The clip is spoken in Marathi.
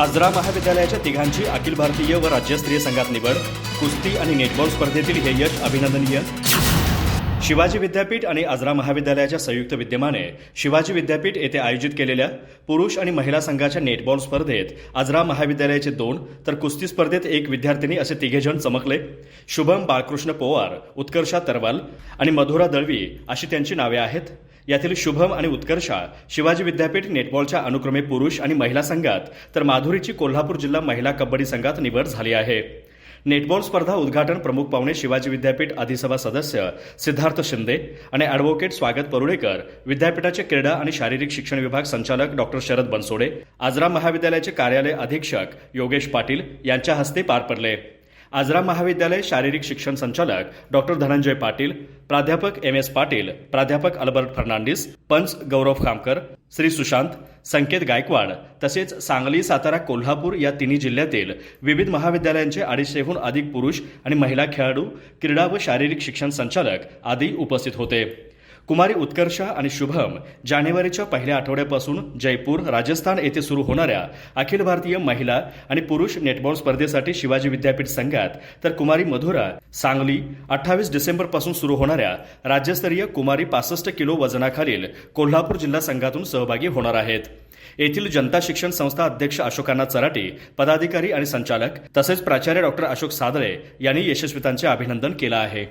आजरा महाविद्यालयाच्या तिघांची अखिल भारतीय व राज्यस्तरीय संघात निवड कुस्ती आणि नेटबॉल स्पर्धेतील हे यश अभिनंदनीय. शिवाजी विद्यापीठ आणि आजरा महाविद्यालयाच्या संयुक्त विद्यमाने शिवाजी विद्यापीठ येथे आयोजित केलेल्या पुरुष आणि महिला संघाच्या नेटबॉल स्पर्धेत आजरा महाविद्यालयाचे दोन तर कुस्ती स्पर्धेत एक विद्यार्थिनी असे तिघेजण चमकले. शुभम बाळकृष्ण पोवार उत्कर्षा तरवाल आणि मधुरा दळवी अशी त्यांची नावे आहेत. यातील शुभम आणि उत्कर्षा शिवाजी विद्यापीठ नेटबॉलच्या अनुक्रमे पुरुष आणि महिला संघात तर माधुरीची कोल्हापूर जिल्हा महिला कबड्डी संघात निवड झाली आहे. नेटबॉल स्पर्धा उद्घाटन प्रमुख पाहुणे शिवाजी विद्यापीठ अधिसभा सदस्य सिद्धार्थ शिंदे आणि अॅडव्होकेट स्वागत परुळेकर विद्यापीठाचे क्रीडा आणि शारीरिक शिक्षण विभाग संचालक डॉक्टर शरद बनसोडे आजरा महाविद्यालयाचे कार्यालय अधीक्षक योगेश पाटील यांच्या हस्ते पार पडले. आजरा महाविद्यालय शारीरिक शिक्षण संचालक डॉक्टर धनंजय पाटील प्राध्यापक एम एस पाटील प्राध्यापक अल्बर्ट फर्नांडिस पंच गौरव खामकर श्री सुशांत संकेत गायकवाड तसेच सांगली सातारा कोल्हापूर या तिन्ही जिल्ह्यातील विविध महाविद्यालयांचे अडीचशेहून अधिक पुरुष आणि महिला खेळाडू क्रीडा व शारीरिक शिक्षण संचालक आदी उपस्थित होते. कुमारी उत्कर्षा आणि शुभम जानेवारीच्या पहिल्या आठवड्यापासून जयपूर राजस्थान येथे सुरू होणाऱ्या अखिल भारतीय महिला आणि पुरुष नेटबॉल स्पर्धेसाठी शिवाजी विद्यापीठ संघात तर कुमारी मधुरा सांगली अठ्ठावीस डिसेंबरपासून सुरू होणाऱ्या राज्यस्तरीय कुमारी पासष्ट किलो वजनाखालील कोल्हापूर जिल्हा संघातून सहभागी होणार आहेत. येथील जनता शिक्षण संस्था अध्यक्ष अशोकांना चराटे पदाधिकारी आणि संचालक तसेच प्राचार्य डॉक्टर अशोक सादळे यांनी यशस्वितांचे अभिनंदन केलं आहे.